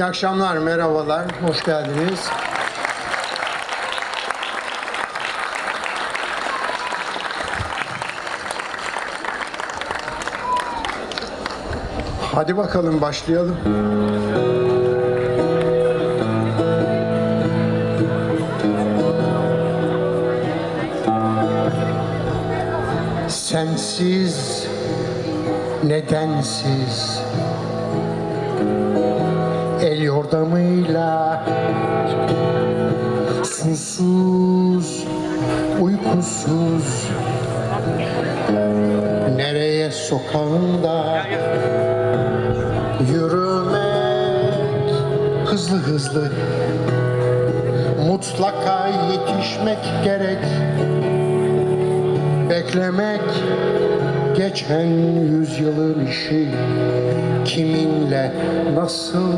İyi akşamlar, merhabalar, hoş geldiniz. Hadi bakalım başlayalım. Sensiz, nedensiz, yordamıyla. Susuz, uykusuz nereye sokağında yürümek hızlı hızlı mutlaka yetişmek gerek. Beklemek geçen yüzyılın işi kiminle nasıl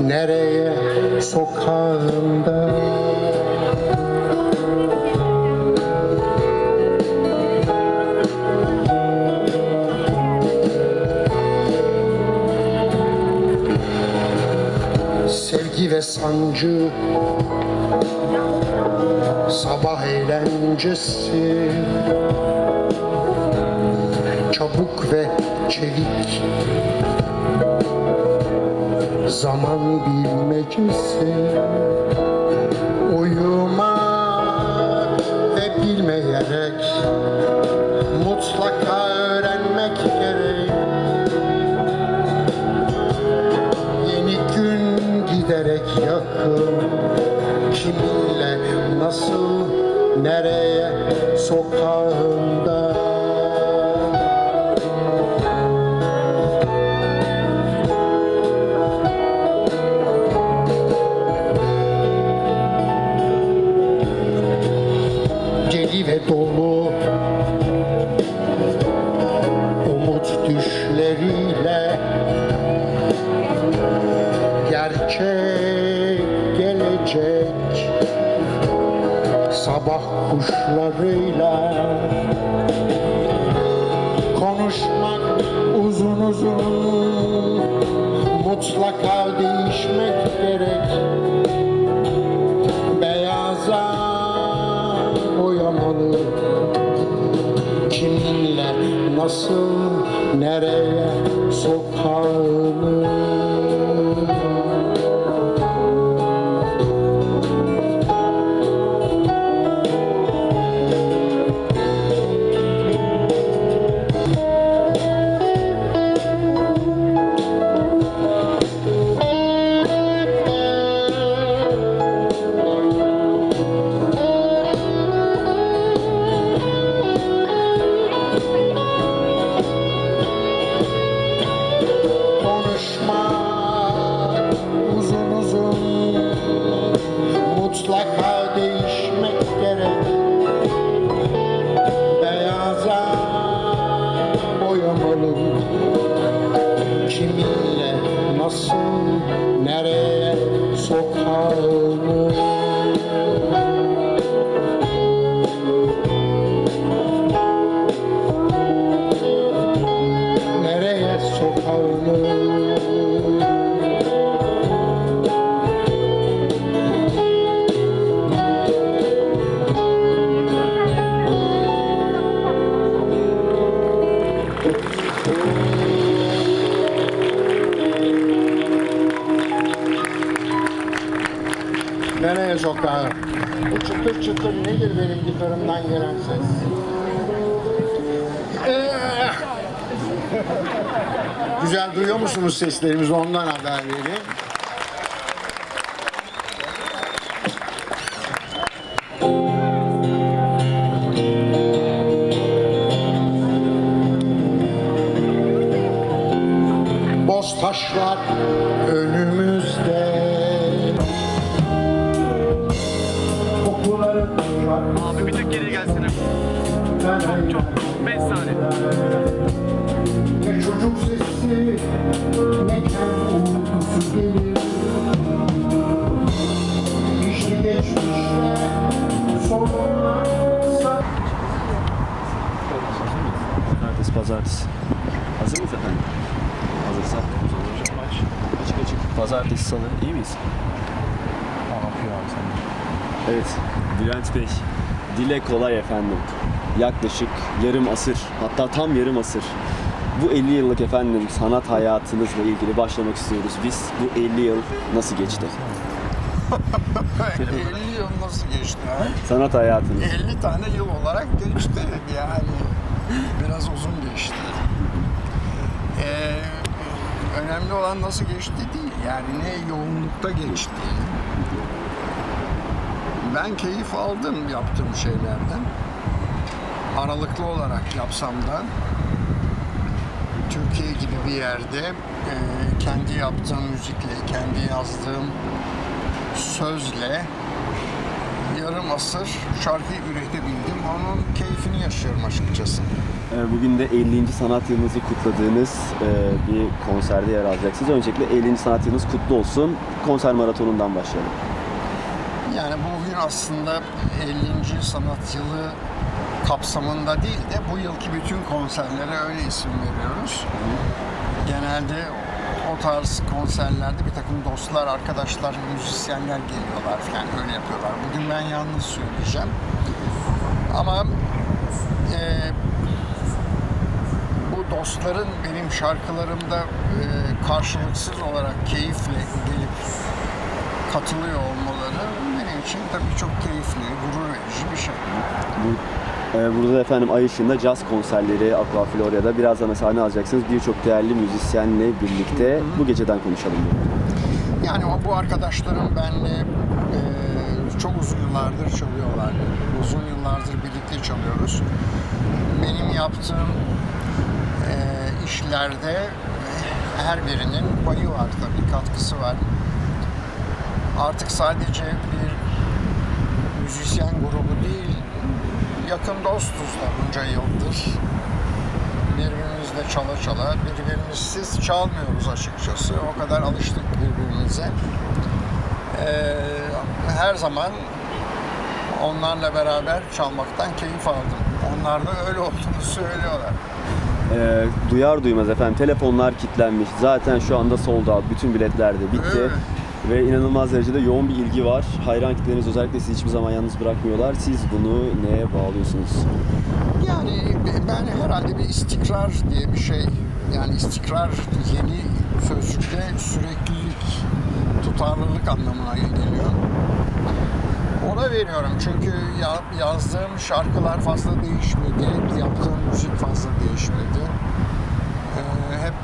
nereye? Sokağında. Sevgi ve sancı. Sabah eğlencesi. Çabuk ve çevik zaman bilmecesi uyuma ve bilmeyerek mutlaka öğrenmek gerek. Yeni gün giderek yakın Kiminle, nasıl, nereye, sokağında nasıl nereye sokağını sokağını Güzel duyuyor musunuz seslerimizi ondan haber. Boz taşlar önümüzde Abi bir tık geri gelsene. Çok çok. 5 saniye. Sorunlarsa Pazartesi. Hazır mıyız efendim? Hazırsak zaman maç açık açık. Pazartesi, salı. iyi miyiz? Ne yapıyor abi sen? Evet. Bülent Bey. Dile kolay efendim. Yaklaşık yarım asır, hatta tam yarım asır. Bu 50 yıllık efendim sanat hayatınızla ilgili başlamak istiyoruz. Biz bu 50 yıl nasıl geçti? 50 yıl nasıl geçti ha? Sanat hayatınız. 50 tane yıl olarak geçti yani. Biraz uzun geçti. Ee, önemli olan nasıl geçti değil. Yani ne yoğunlukta geçti. Ben keyif aldım yaptığım şeylerden. Aralıklı olarak yapsam da Türkiye gibi bir yerde e, kendi yaptığım müzikle, kendi yazdığım sözle yarım asır şarkı üretebildim. Onun keyfini yaşıyorum açıkçası. Ee, Bugün de 50. sanat yılınızı kutladığınız e, bir konserde yer alacaksınız. Öncelikle 50. sanat yılınız kutlu olsun. Konser maratonundan başlayalım. Yani bugün aslında 50. sanat yılı kapsamında değil de bu yılki bütün konserlere öyle isim veriyoruz. Genelde o tarz konserlerde bir takım dostlar, arkadaşlar, müzisyenler geliyorlar falan öyle yapıyorlar. Bugün ben yalnız söyleyeceğim. Ama e, bu dostların benim şarkılarımda e, karşılıksız olarak keyifle gelip katılıyor olmaları benim için tabii çok keyifli, gurur verici bir şey. Bu, e, burada da efendim ay ışığında caz konserleri Aqua Florya'da birazdan sahne alacaksınız. Birçok değerli müzisyenle birlikte bu geceden konuşalım. Yani bu arkadaşlarım benle e, çok uzun yıllardır çalıyorlar. Uzun yıllardır birlikte çalıyoruz. Benim yaptığım e, işlerde her birinin payı var tabii, katkısı var. Artık sadece bir müzisyen grubu değil, yakın dostuz da bunca yıldır. Birbirimizle çala çala, birbirimizsiz çalmıyoruz açıkçası. O kadar alıştık birbirimize. Ee, her zaman onlarla beraber çalmaktan keyif aldım. Onlar da öyle olduğunu söylüyorlar. E, duyar duymaz efendim telefonlar kilitlenmiş. Zaten şu anda sold out. Bütün biletler de bitti. Evet. Ve inanılmaz derecede yoğun bir ilgi var. Hayran kitleniz özellikle sizi hiçbir zaman yalnız bırakmıyorlar. Siz bunu neye bağlıyorsunuz? Yani ben herhalde bir istikrar diye bir şey, yani istikrar yeni sözcükte süreklilik, tutarlılık anlamına geliyor. Ona veriyorum çünkü ya- yazdığım şarkılar fazla değişmedi, yaptığım müzik fazla değişmedi. Ee, hep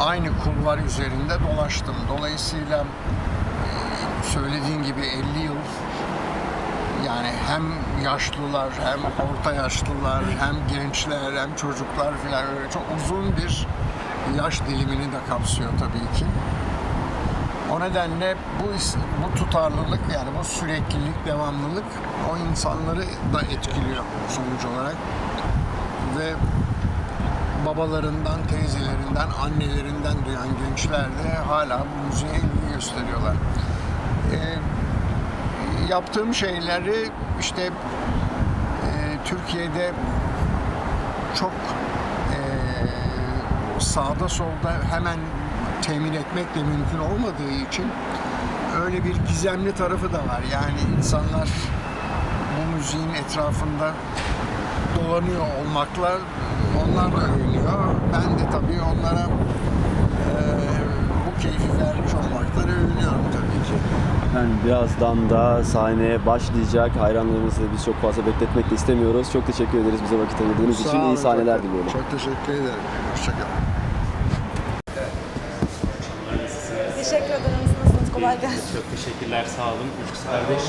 aynı kulvar üzerinde dolaştım. Dolayısıyla e, söylediğin gibi 50 yıl yani hem yaşlılar hem orta yaşlılar hem gençler hem çocuklar filan öyle çok uzun bir yaş dilimini de kapsıyor tabii ki. O nedenle bu bu tutarlılık yani bu süreklilik, devamlılık o insanları da etkiliyor sonuç olarak. Ve babalarından, teyzelerinden, annelerinden duyan gençler de hala bu müziğe ilgi gösteriyorlar. Ee, yaptığım şeyleri işte e, Türkiye'de çok e, sağda solda hemen temin etmek de mümkün olmadığı için öyle bir gizemli tarafı da var. Yani insanlar bu müziğin etrafında dolanıyor olmakla onlar da övünüyor. Ben de tabii onlara e, bu keyfi vermiş olmaktan övünüyorum tabii ki. Efendim birazdan da sahneye başlayacak. Hayranlarımızı biz çok fazla bekletmek de istemiyoruz. Çok teşekkür ederiz bize vakit ayırdığınız Sağ için. olun, iyi sahneler çok- diliyorum. Çok teşekkür ederim. Hoşçakalın. Teşekkür ederim. Nasılsınız? Kolay gelsin. Çok teşekkürler, sağ olun. Üç kardeş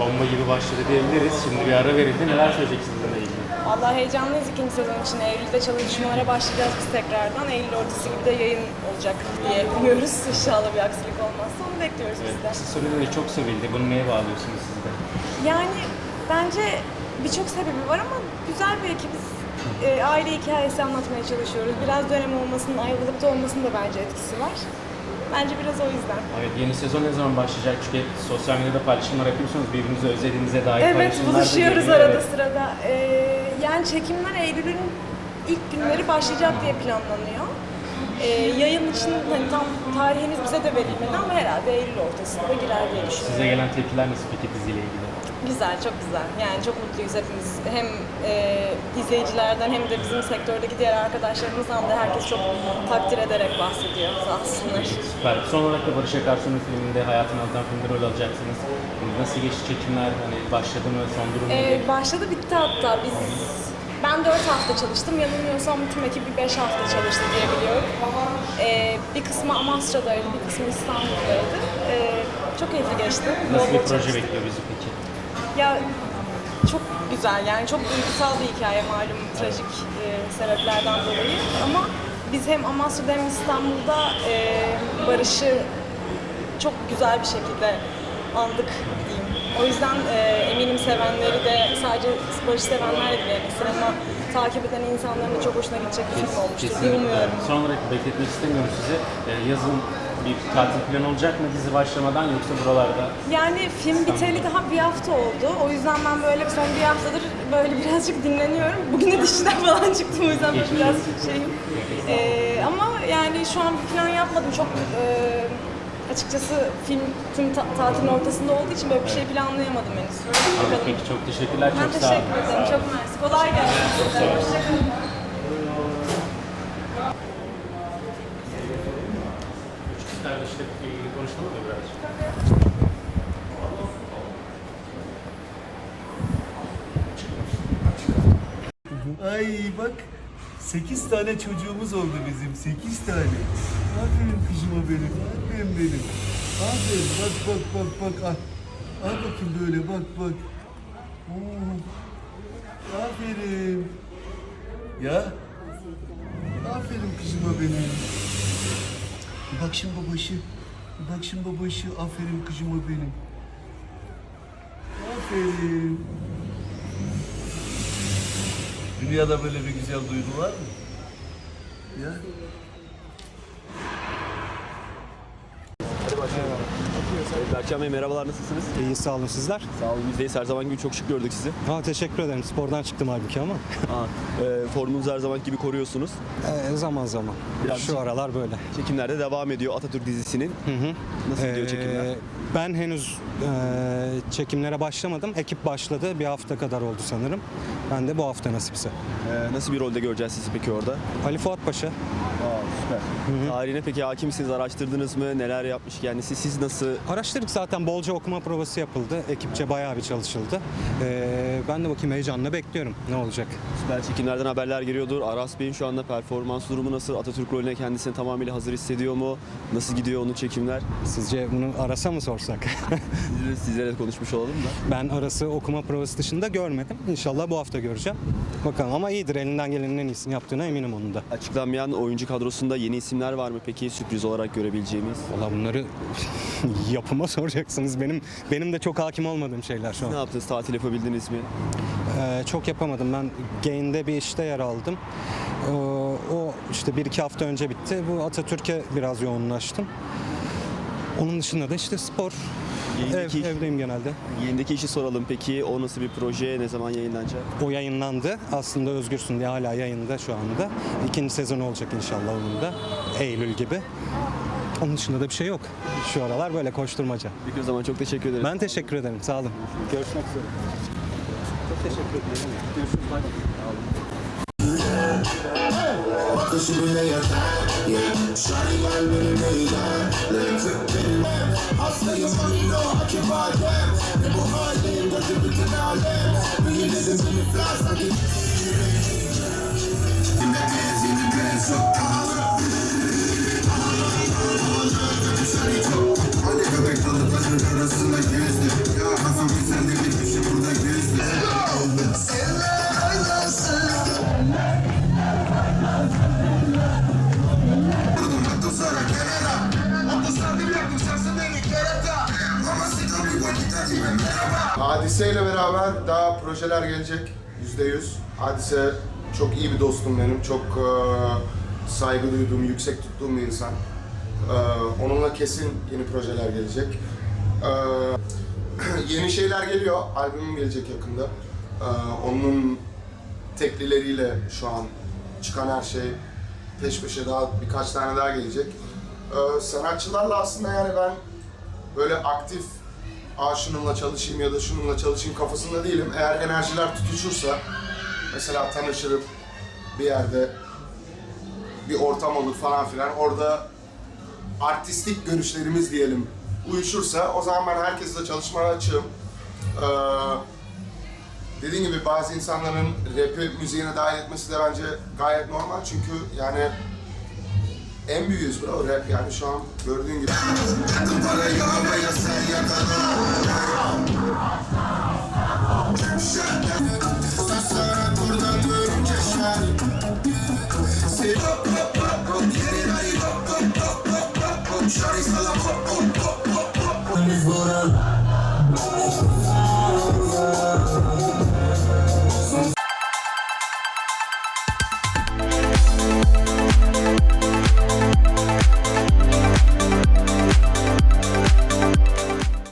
bomba gibi başladı diyebiliriz. Şimdi bir ara verildi. Neler söyleyeceksiniz bununla ilgili? Vallahi heyecanlıyız ikinci sezon için. Eylül'de çalışmalara başlayacağız biz tekrardan. Eylül ortası gibi de yayın olacak diye umuyoruz. İnşallah bir aksilik olmazsa onu bekliyoruz biz de. Kısa sürede çok sevildi. Bunu neye bağlıyorsunuz siz de? Yani bence birçok sebebi var ama güzel bir ekibiz. E, aile hikayesi anlatmaya çalışıyoruz. Biraz dönem olmasının, ayrılıkta olmasının da bence etkisi var. Bence biraz o yüzden. Evet, yeni sezon ne zaman başlayacak? Çünkü hep sosyal medyada paylaşımlar yapıyorsunuz. Birbirinizi özlediğinize dair Evet, paylaşımlar da buluşuyoruz geliyor. arada Evet. sırada. Ee, yani çekimler Eylül'ün ilk günleri başlayacak diye planlanıyor. Ee, yayın için hani tam tarih henüz bize de verilmedi ama herhalde Eylül ortasında girer diye düşünüyorum. Size gelen tepkiler nasıl peki diziyle ilgili? Güzel, çok güzel. Yani çok mutluyuz hepimiz. Hem e, izleyicilerden hem de bizim sektördeki diğer arkadaşlarımızdan da herkes çok takdir ederek bahsediyor. Sağ olsunlar. Süper. Son olarak da Barış Akarsu'nun filminde hayatını anlatan filmde rol alacaksınız. Nasıl geçti çekimler? Hani başladı mı? Son durum Ee, nedir? başladı bitti hatta. Biz ben 4 hafta çalıştım. Yanılmıyorsam tüm ekip bir 5 hafta çalıştı diye biliyorum. Ee, bir kısmı Amasra'daydı, bir kısmı İstanbul'daydı. Ee, çok keyifli geçti. Nasıl bir proje bekliyor bizi peki? Ya çok güzel yani çok duygusal bir hikaye malum trajik e, sebeplerden dolayı ama biz hem Amasra'da hem İstanbul'da e, Barış'ı çok güzel bir şekilde andık diyeyim. O yüzden e, eminim sevenleri de sadece Barış sevenler de değil, sinema takip eden insanların da çok hoşuna gidecek bir film olmuştur diye umuyorum. Son olarak bekletmek istemiyorum sizi. Ee, yazın bir tatil planı olacak mı dizi başlamadan yoksa buralarda? Yani film biteli daha bir hafta oldu. O yüzden ben böyle son bir haftadır böyle birazcık dinleniyorum. Bugün de dişiden falan çıktım o yüzden böyle biraz şeyim. Ee, ama yani şu an bir plan yapmadım. Çok e, açıkçası film tüm ta- tatilin ortasında olduğu için böyle bir şey planlayamadım henüz. Bakalım. Peki çok teşekkürler. Ben çok sağ olun. teşekkür ederim. Çok mersi. Kolay gelsin. size. Hoşçakalın. Üç kardeşle ilgili konuşalım mı birazcık? Ay bak 8 tane çocuğumuz oldu bizim 8 tane. Aferin kızıma benim. Aferin benim. Aferin bak bak bak bak. Al, al bakayım böyle bak bak. Oo. Aferin. Ya. Aferin kızıma benim. Bak şimdi babaşı. Bak şimdi babaşı. Aferin kızıma benim. Aferin. Dünyada böyle bir güzel duygu var mı? Ya. Berkcan Bey merhabalar nasılsınız? İyi sağ olun sizler. Sağ olun bizdeyiz her zaman gibi çok şık gördük sizi. Ha, teşekkür ederim. Spordan çıktım halbuki ama Aa, e, formunuzu her zaman gibi koruyorsunuz. e, zaman zaman. Biraz- Şu aralar böyle. Çekimlerde devam ediyor Atatürk dizisinin. Nasıl gidiyor Ee, çekimler? Ben henüz e, çekimlere başlamadım. Ekip başladı. Bir hafta kadar oldu sanırım. Ben de bu hafta nasipse. Ee, nasıl bir rolde göreceğiz sizi peki orada? Ali Fuat Paşa. Aa, süper. Tarihine peki hakimsiniz, araştırdınız mı? Neler yapmış kendisi? Siz nasıl Araştırdık zaten bolca okuma provası yapıldı. Ekipçe bayağı bir çalışıldı. Ee, ben de bakayım heyecanla bekliyorum. Ne olacak? süper çekimlerden haberler geliyordur. Aras Bey'in şu anda performans durumu nasıl? Atatürk rolüne kendisini tamamıyla hazır hissediyor mu? Nasıl gidiyor onun çekimler? Sizce bunu Aras'a mı sorsak? Sizlere, konuşmuş olalım da. ben Aras'ı okuma provası dışında görmedim. İnşallah bu hafta göreceğim. Bakalım ama iyidir. Elinden gelenin en iyisini yaptığına eminim onun da. Açıklanmayan oyuncu kadrosunda yeni isimler var mı peki sürpriz olarak görebileceğimiz? Valla bunları yapıma soracaksınız. Benim benim de çok hakim olmadığım şeyler şu Ne an. yaptınız? Tatil yapabildiniz mi? Ee, çok yapamadım. Ben Gain'de bir işte yer aldım. Ee, o işte bir iki hafta önce bitti. Bu Atatürk'e biraz yoğunlaştım. Onun dışında da işte spor. Ev, Yayındaki, evdeyim genelde. yayındaki işi soralım peki. O nasıl bir proje? Ne zaman yayınlanacak? O yayınlandı. Aslında Özgürsün diye hala yayında şu anda. İkinci sezonu olacak inşallah onun da. Eylül gibi. Onun dışında da bir şey yok. Şu aralar böyle koşturmaca. Peki o zaman çok teşekkür ederim. Ben teşekkür ederim. Sağ olun. Görüşmek üzere. Çok teşekkür ederim. Görüşürüz. Bye. Sağ olun. Hadise ile beraber daha projeler gelecek yüzde yüz. Hadise çok iyi bir dostum benim, çok e, saygı duyduğum, yüksek tuttuğum bir insan. E, onunla kesin yeni projeler gelecek. E, yeni şeyler geliyor, albümüm gelecek yakında. E, onun teklileriyle şu an çıkan her şey peş peşe daha birkaç tane daha gelecek. Ee, sanatçılarla aslında yani ben böyle aktif Aa çalışayım ya da şununla çalışayım kafasında değilim. Eğer enerjiler tutuşursa mesela tanışırım bir yerde bir ortam olur falan filan. Orada artistik görüşlerimiz diyelim uyuşursa o zaman ben herkesle çalışmaya açığım. Ee, dediğim gibi bazı insanların rap'i müziğine dahil etmesi de bence gayet normal çünkü yani en büyüğüz bro rap yani şu an gördüğün gibi.